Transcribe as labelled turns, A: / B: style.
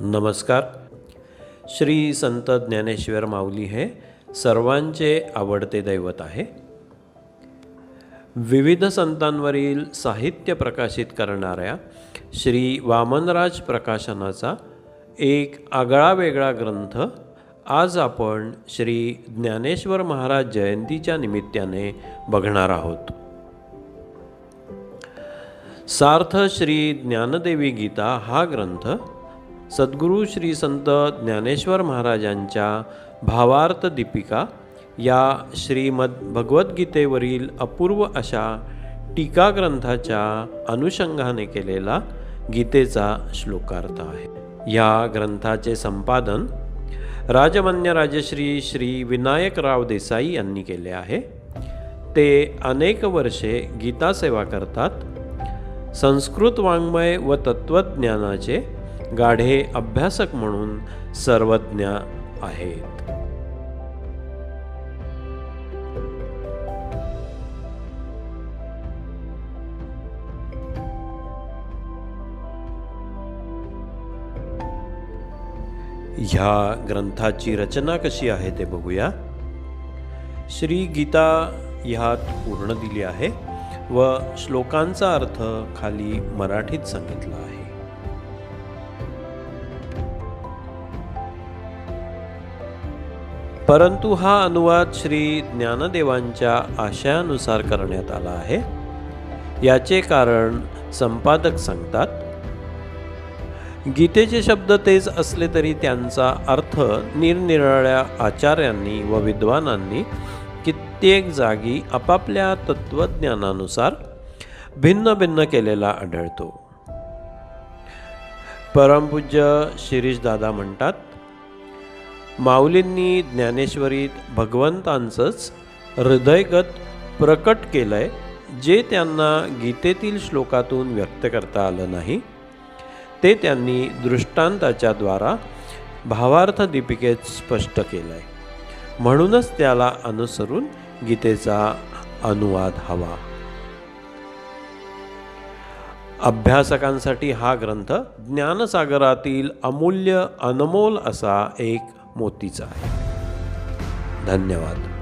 A: नमस्कार. श्री संत ज्ञानेश्वर माऊली हे सर्वांचे आवडते दैवत आहे. विविध संतांवरील साहित्य प्रकाशित करणाऱ्या श्री वामनराज प्रकाशनाचा एक आगळा वेगळा ग्रंथ आज आपण श्री ज्ञानेश्वर महाराज जयंतीच्या निमित्ताने बघणार आहोत. सार्थ श्री ज्ञानदेवी गीता हा ग्रंथ सद्गुरू श्री संत ज्ञानेश्वर महाराजांच्या भावार्थ दीपिका या श्रीमद भगवद्गीतेवरील अपूर्व अशा टीका ग्रंथाच्या अनुषंगाने केलेला गीतेचा श्लोकार्थ आहे. या ग्रंथाचे संपादन राजमान्य राजश्री श्री विनायकराव देसाई यांनी केले आहे. ते अनेक वर्षे गीता सेवा करतात. संस्कृत वाङ्मय व तत्त्वज्ञानाचे गाढे अभ्यासक म्हणून सर्वज्ञ आहेत. ह्या ग्रंथाची रचना कशी आहे ते बघूया. श्री गीता ह्यात पूर्ण दिली आहे व श्लोकांचा अर्थ खाली मराठीत सांगितला आहे. परंतु हा अनुवाद श्री ज्ञानदेवांच्या आशयानुसार करण्यात आला आहे. याचे कारण संपादक सांगतात गीतेचे शब्द तेच असले तरी त्यांचा अर्थ निरनिराळ्या आचार्यांनी व विद्वानांनी कित्येक जागी आपापल्या तत्त्वज्ञानानुसार भिन्न भिन्न केलेला आढळतो. परमपूज्य शिरीष दादा म्हणतात माऊलींनी ज्ञानेश्वरीत भगवंतांचंच हृदयगत प्रकट केलं आहे जे त्यांना गीतेतील श्लोकातून व्यक्त करता आलं नाही ते त्यांनी दृष्टांताच्या द्वारा भावार्थ दीपिकेत स्पष्ट केलं आहे म्हणूनच त्याला अनुसरून गीतेचा अनुवाद हवा. अभ्यासकांसाठी हा ग्रंथ ज्ञानसागरातील अमूल्य अनमोल असा एक मोतीचा आहे. धन्यवाद.